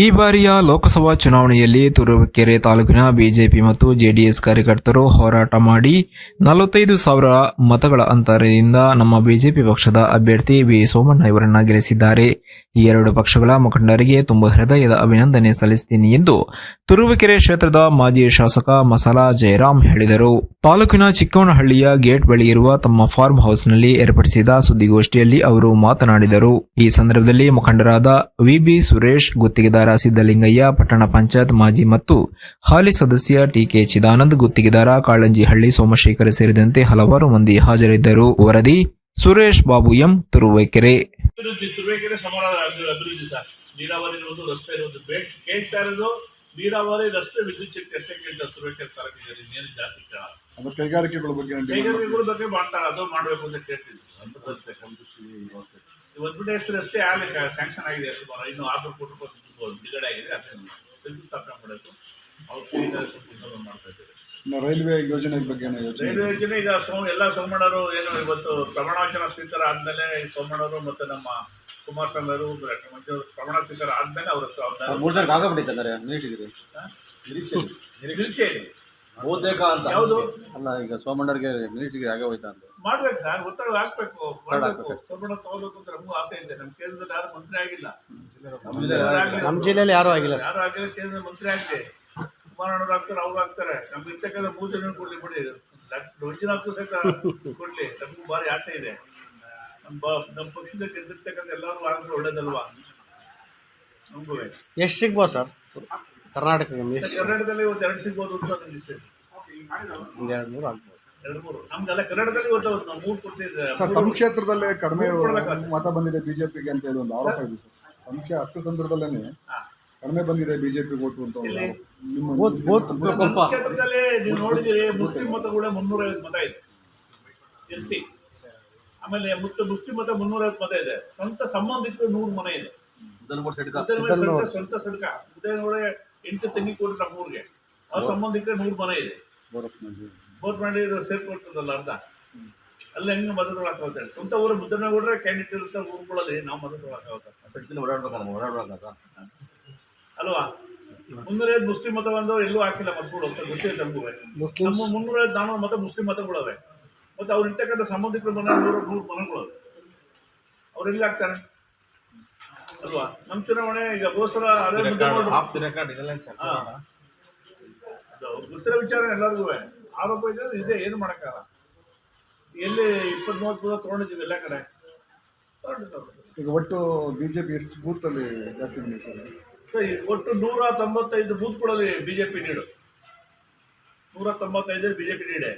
ಈ ಬಾರಿಯ ಲೋಕಸಭಾ ಚುನಾವಣೆಯಲ್ಲಿ ತುರುವೇಕೆರೆ ತಾಲೂಕಿನ ಬಿಜೆಪಿ ಮತ್ತು ಜೆಡಿಎಸ್ ಕಾರ್ಯಕರ್ತರು ಹೋರಾಟ ಮಾಡಿ ನಲವತ್ತೈದು ಸಾವಿರ ಮತಗಳ ಅಂತರದಿಂದ ನಮ್ಮ ಬಿಜೆಪಿ ಪಕ್ಷದ ಅಭ್ಯರ್ಥಿ ವಿ ಸೋಮಣ್ಣ ಇವರನ್ನ ಗೆಲ್ಲಿಸಿದ್ದಾರೆ. ಈ ಎರಡು ಪಕ್ಷಗಳ ಮುಖಂಡರಿಗೆ ತುಂಬ ಹೃದಯದ ಅಭಿನಂದನೆ ಸಲ್ಲಿಸುತ್ತೀನಿ ಎಂದು ತುರುವಕೆರೆ ಕ್ಷೇತ್ರದ ಮಾಜಿ ಶಾಸಕ ಮಸಾಲಾ ಜಯರಾಮ್ ಹೇಳಿದರು. ತಾಲೂಕಿನ ಚಿಕ್ಕವನಹಳ್ಳಿಯ ಗೇಟ್ ಬಳಿ ಇರುವ ತಮ್ಮ ಫಾರ್ಮ್ ಹೌಸ್ನಲ್ಲಿ ಏರ್ಪಡಿಸಿದ ಸುದ್ದಿಗೋಷ್ಠಿಯಲ್ಲಿ ಅವರು ಮಾತನಾಡಿದರು. ಈ ಸಂದರ್ಭದಲ್ಲಿ ಮುಖಂಡರಾದ ವಿಬಿ ಸುರೇಶ್ ಗುತ್ತಿಗೆದಾರ ಸಿದ್ದಲಿಂಗಯ್ಯ ಪಟ್ಟಣ ಪಂಚಾಯತ್ ಮಾಜಿ ಮತ್ತು ಹಾಲಿ ಸದಸ್ಯ ಟಿಕೆ ಚಿದಾನಂದ್ ಗುತ್ತಿಗೆದಾರ ಕಾಳಂಜಿಹಳ್ಳಿ ಸೋಮಶೇಖರ್ ಸೇರಿದಂತೆ ಹಲವಾರು ಮಂದಿ ಹಾಜರಿದ್ದರು. ವರದಿ ಸುರೇಶ್ ಬಾಬು ಎಂ ತುರುವೇಕೆರೆ. ನೀರಾವರಿ ರಸ್ತೆ ರಸ್ತೆ ವಿದ್ಯುತ್ ಶಕ್ತಿ ಅಷ್ಟೇ ಕೇಳ್ತಾರೆ ತುರುವೇಕೆರೆ ತಾಲೂಕಿನಲ್ಲಿ ನೀರು ಜಾಸ್ತಿ ಕೇಳಲ್ಲ. ಅದು ಕೈಗಾರಿಕೆಗಳ ಬಗ್ಗೆ ಕೈಗಾರಿಕೆಗಳ ಬಗ್ಗೆ ಮಾಡ್ತಾರೆ ಅದು ಮಾಡಬೇಕು ಅಂತ ಕೇಳ್ತಿದ್ವಿ. ಇವತ್ತು ಹೆಸರು ಅಷ್ಟೇ ಆಗಲಿ ಸ್ಯಾಂಕ್ಷನ್ ಆಗಿದೆ ಸುಮಾರು ಇನ್ನು ಆರ್ನೂರು ಕೋಟಿ ರೂಪಾಯಿ ಆಗಿದೆ ಅದನ್ನು ಶಂಕುಸ್ಥಾಪನೆ ಮಾಡಬೇಕು ಅವ್ರು ಇನ್ನೊಂದು ಮಾಡ್ತಾ ಇದ್ದಾರೆ ಇನ್ನು ರೈಲ್ವೆ ಯೋಜನೆ ಬಗ್ಗೆ ಏನೋ ಯೋಚನೆ ರೈಲ್ವೆ ಯೋಜನೆ ಈಗ ಸೋಮ ಎಲ್ಲ ಸೋಮಣ್ಣರು ಏನು ಇವತ್ತು ಪ್ರಮಾಣವಚನ ಸ್ವೀಕಾರ ಆದ್ಮೇಲೆ ಸೋಮಣ್ಣರು ಮತ್ತೆ ನಮ್ಮ ಕುಮಾರಸ್ವಾಮಿ ಅವರು ಪ್ರಮಾಣ ಸ್ವೀಕಾರ ಆದ್ಮೇಲೆ ಅವರು ಮೂರು ಜನ ಆಗಬಿಟ್ಟಿದ್ದಾರೆ ನಿರೀಕ್ಷಿಸಿರಿ ನಿರೀಕ್ಷೆ ಇದೆ. ಬಹುತೇಕ ಅಂತ. ಯಾವುದು? ಅಲ್ಲ ಈಗ ಸೋಮಣ್ಣರಿಗೆ ನಿರೀಕ್ಷೆಗೆ ಆಗ ಹೋಯ್ತಾ ಅಂತ. ಮಾಡ್ಬೇಕು ಸರ್ ಒತ್ತಡ ಹಾಕ್ಬೇಕು ಸೋಮಣ್ಣ ತಗೋಬೇಕು ಅಂತ ನಮಗೂ ಆಸೆ ಇದೆ. ನಮ್ಮ ಕೇಂದ್ರದಲ್ಲಿ ಯಾರು ಮಂತ್ರಿ ಆಗಿಲ್ಲ. ನಮ್ಮ ಜಿಲ್ಲೆಯಲ್ಲಿ ಯಾರು ಆಗಿಲ್ಲ ಯಾರು ಆಗಿಲ್ಲ ಕೇಂದ್ರ ಮಂತ್ರಿ ಆಗಿದೆ ಕುಮಾರಣ್ಣವ್ರು ಆಗ್ತಾರೆ ಅವ್ರು ಆಗ್ತಾರೆ. ನಮ್ಗೆ ಇರ್ತಕ್ಕಂಥ ಮೂರು ಜನ ಕೊಡ್ಲಿ ಬಿಡಿ. ಸಹಿತ ಕೊಡ್ಲಿ. ನಮಗೂ ಭಾರಿ ಆಸೆ ಇದೆ. ನಮ್ಮ ಬ- ನಮ್ಮ ಪಕ್ಷದ ಗೆದ್ದಿರ್ತಕ್ಕಂಥ ಎಲ್ಲರೂ ಆಗಿದ್ರೆ ಒಳ್ಳೇದಲ್ವಾ? ನಮಗೂ. ಎಷ್ಟು ಸಿಗ್ಬೋದು ಸರ್? ಕರ್ನಾಟಕಕ್ಕೆ ಕರ್ನಾಟಕದಲ್ಲಿ ಒಂದು ಎರಡು ಸಿಗ್ಬೋದು ಅಂತ ನನ್ನ ಇಷ್ಟ ಇದೆ. ಒಂದು ಎರಡು ಮೂರು ಆಗ್ಬೋದು. ಎರಡು ಮೂರು. ನಮ್ಗೆಲ್ಲ ಕರ್ನಾಟಕದಲ್ಲಿ ಇವತ್ತು ನಾವು ಮೂರು ಕೊಟ್ಟಿದ್ದೆ ಸರ್ ತಮ್ಮ ಕ್ಷೇತ್ರದಲ್ಲೇ ಕಡಿಮೆ ಮತ ಬಂದಿದೆ ಬಿಜೆಪಿಗೆ ಅಂತ ಹೇಳಿ ಒಂದು ಆರೋಪ ಇದೆ ಸರ್. ಕ್ಷೇ- ಅಷ್ಟು ಸಂದರ್ಭದಲ್ಲೇ ಕಡಿಮೆ ಬಂದಿದೆ ಬಿಜೆಪಿ ಓಟು ಅಂತ. ನಿಮ್ಮ ಕ್ಷೇತ್ರದಲ್ಲಿ ನೀವು ನೋಡಿದಿರಿ ಮುಸ್ಲಿಂ ಮತ ಕೂಡ ಮುನ್ನೂರೈವತ್ತು ಮತ ಇದೆ. S C. ಆಮೇಲೆ ಮುತ್ತ ಮುಸ್ಲಿಂ ಮತ ಮುನ್ನೂರೈವತ್ತು ಮತ ಇದೆ. ಸ್ವಂತ ಸಂಬಂಧಿಕರು ನೂರು ಮನೆ ಇದೆ. ಸ್ವಂತ ಸಡ್ಕ ಉದಯನೂರ ಎಂಟು ತೆಂಗಿ ಕೊಟ್ಟು ನಮ್ಮ ಊರಿಗೆ. ಆ ಸಂಬಂಧಿಕರ ನೂರು ಮನೆ ಇದೆ. ಬೋರ್ಟ್ ಬೋಟ್ ಮಾಡಿ ಸೇರ್ಕೊಟ್ಟದಲ್ಲ ಅರ್ಧ. ಅಲ್ಲಿ ಹೆಂಗೆ ಮತಗಳು ಹೋಗ್ತಾರೆ ಸ್ವಂತ ಊರ ಮುದ್ರಣ ಹೊಡ್ರೆ ಕ್ಯಾಂಡಿಡೇಟ್ ಇರುತ್ತೆ ಊರುಗಳಲ್ಲಿ ನಾವು ಮತಗಳು ಓಡಾಡ್ಬೇಕಾ? ಅಲ್ವಾ? ಮುನ್ನೂರೈವತ್ತು ಮುಸ್ಲಿಂ ಮತ ಬಂದು ಎಲ್ಲೂ ಹಾಕಿಲ್ಲ ಮತಗಳು ಅಂತ ಗೊತ್ತಿದೆ ನಮಗೂ ನಮ್ಮ ಮುನ್ನೂರೈವತ್ತು ನಾನೂರು ಮತ ಮುಸ್ಲಿಂ ಮತಗಳವೆ. ಮತ್ತೆ ಅವ್ರು ಇರ್ತಕ್ಕಂಥ ಸಂಬಂಧಿಕರು ಮನೆ ನೂರು ನೂರು ಮನೆಗಳವೆ ಅವ್ರು ಎಲ್ಲಿ ಹಾಕ್ತಾರೆ? ಅಲ್ವಾ? ನಮ್ಮ ಚುನಾವಣೆ ಈಗ. ಅದು ಗೊತ್ತಿರೋ ವಿಚಾರ ಎಲ್ಲರಿಗೂ ಆರೋಪ ಇದೆ ಇದೆ ಏನು ಮಾಡೋಕ್ಕಾಗಲ್ಲ. ಎಲ್ಲಿ ಇಪ್ಪತ್ತ್ ಮೂವತ್ತು ಬೂತ್ ತೊಗೊಂಡಿದ್ದೀವಿ ಎಲ್ಲ ಕಡೆ. ಈಗ ಒಟ್ಟು ಬಿಜೆಪಿ ಎಷ್ಟು ಬೂತ್ ಅಲ್ಲಿ ಜಾಸ್ತಿ ಬಂದಿದೆ ಸರ್ ಒಟ್ಟು ನೂರ ತೊಂಬತ್ತೈದು ಬೂತ್ಗಳಲ್ಲಿ ಬಿಜೆಪಿ ನೀಡು. ನೂರ ತೊಂಬತ್ತೈದು ಪಿ ನೀಡೆ.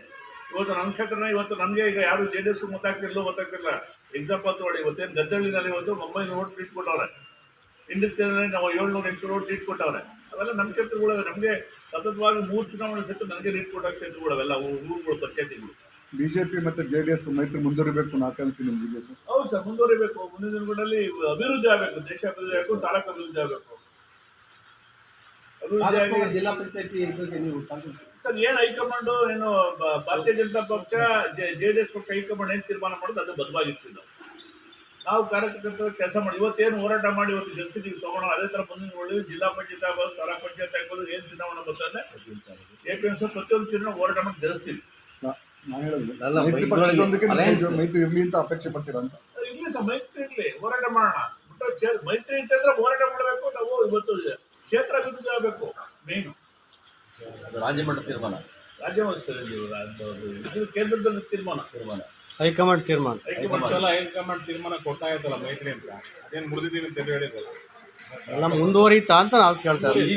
ಇವತ್ತು ನನ್ನ ಕ್ಷೇತ್ರನ ಇವತ್ತು ನಮಗೆ ಈಗ ಯಾರು ಜೆ ಡಿ ಎಸ್ ಮತ ಹಾಕ್ತಿರ್ಲೋ ಗೊತ್ತಾಗ್ತಿಲ್ಲ ಎಕ್ಸಾಂಪಲ್ ತಗೊಳ್ಳಿ ಇವತ್ತೇನು ಗದ್ದಳ್ಳಿನಲ್ಲಿ ಇವತ್ತು ಒಂಬೈನೂರು ಓಟ್ ಟ್ರೀಟ್ ಕೊಟ್ಟವ್ರೆ. ಇಂಡಸ್ಟ್ರಿಯಲ್ಲಿ ನಾವು ಏಳ್ನೂರು ಎಂಟು ಓಟ್ ಟ್ರೀಟ್ ಕೊಟ್ಟವ್ರೆ. ಅವೆಲ್ಲ ನಮ್ಮ ಕ್ಷೇತ್ರಗಳು ನಮಗೆ ಸತತವಾಗಿ ಮೂರು ಚುನಾವಣೆ ಸೆಟ್ ನನಗೆ ನೀಟ್ ಕೊಟ್ಟಾಗ ಕ್ಷೇತ್ರಗಳು ಅವೆಲ್ಲ ಊರುಗಳು ಪಂಚಾಯತಿಗಳು ಬಿಜೆಪಿ ಮತ್ತೆ ಜೆಡಿಎಸ್ ಮೈತ್ರಿ ಮುಂದುವರಿಬೇಕು ಅಂತ ಆಕಾಂಕ್ಷೆ ನಿಮ್ಮ ಬಿಜೆಪಿ. ಹೌದು ಸರ್ ಮುಂದುವರಿಬೇಕು. ಮುಂದಿನ ದಿನಗಳಲ್ಲಿ ಅಭಿವೃದ್ಧಿ ಆಗಬೇಕು ದೇಶ ಅಭಿವೃದ್ಧಿ ಆಗಬೇಕು ತಾಲೂಕು ಅಭಿವೃದ್ಧಿ ಆಗಬೇಕು. ಜಿಲ್ಲಾ ಪಂಚಾಯತಿ ನೀವು ಸರ್ ಏನು ಹೈಕಮಾಂಡ್ ಏನು ಭಾರತೀಯ ಜನತಾ ಪಕ್ಷ ಜೆ ಡಿ ಎಸ್ ಪಕ್ಷ ಹೈಕಮಾಂಡ್ ಏನು ತೀರ್ಮಾನ ಮಾಡೋದು ಅದು ಬದಲಾಗಿರ್ತೀವಿ ನಾವು ನಾವು ಕಾರ್ಯಕರ್ತರು ಕೆಲಸ ಮಾಡಿ ಇವತ್ತೇನು ಹೋರಾಟ ಮಾಡಿ ಇವತ್ತು ಗೆಲ್ಸಿದ್ದೀವಿ ತಗೋಣ ಅದೇ ತರ ಮುಂದಿನ ನೋಡಿ ಜಿಲ್ಲಾ ಪಂಚಾಯತ್ ಆಗ್ಬೋದು ತಾಲೂಕ್ ಪಂಚಾಯತ್ ಆಗ್ಬೋದು ಏನು ಚುನಾವಣೆ ಬರ್ತದೆ ಎ ಪಿ ಎಂ ಪ್ರತಿಯೊಂದು ಚುನಾವಣೆ ಹೋರಾಟ ಮಾಡಿ ಗೆಲ್ಲಿಸ್ತೀವಿ. ನಾನು ಹೇಳೋದು ಅಲ್ಲ, ಮೈತ್ರಿ ಇರಲಿ ಅಂತ ಅಪೇಕ್ಷೆ ಪಡ್ತೀರಾ ಅಂತ? ಇರ್ಲಿ ಸರ್ ಮೈತ್ರಿ ಇರಲಿ. ಹೋರಾಟ ಮಾಡೋಣ. ಮೈತ್ರಿ ಅಂತಂದ್ರೆ ಹೋರಾಟ ಮಾಡಬೇಕು ನಾವು ಇವತ್ತು ಕ್ಷೇತ್ರ ಅಭಿವೃದ್ಧಿ ಆಗಬೇಕು. ಮೇನು ರಾಜ್ಯ ಮಟ್ಟ ತೀರ್ಮಾನ. ರಾಜ್ಯ ಇದು ಕೇಂದ್ರದಲ್ಲಿ ತೀರ್ಮಾನ. ತೀರ್ಮಾನ. ಹೈಕಮಾಂಡ್ ತೀರ್ಮಾನ. High command high command. ತೀರ್ಮಾನ ಕೊಡ್ತಾ ಇರ್ತಲ್ಲ ಮೈತ್ರಿ ಅಂತ. ಅದೇನು ಮುರಿದಿದ್ದೀನಿ ಅಂತ ಹೇಳಿದ್ರಲ್ಲ. ಎಲ್ಲ ಮುಂದುವರಿತಾ ಅಂತ ನಾವು ಕೇಳ್ತಾ ಇದ್ದೀವಿ.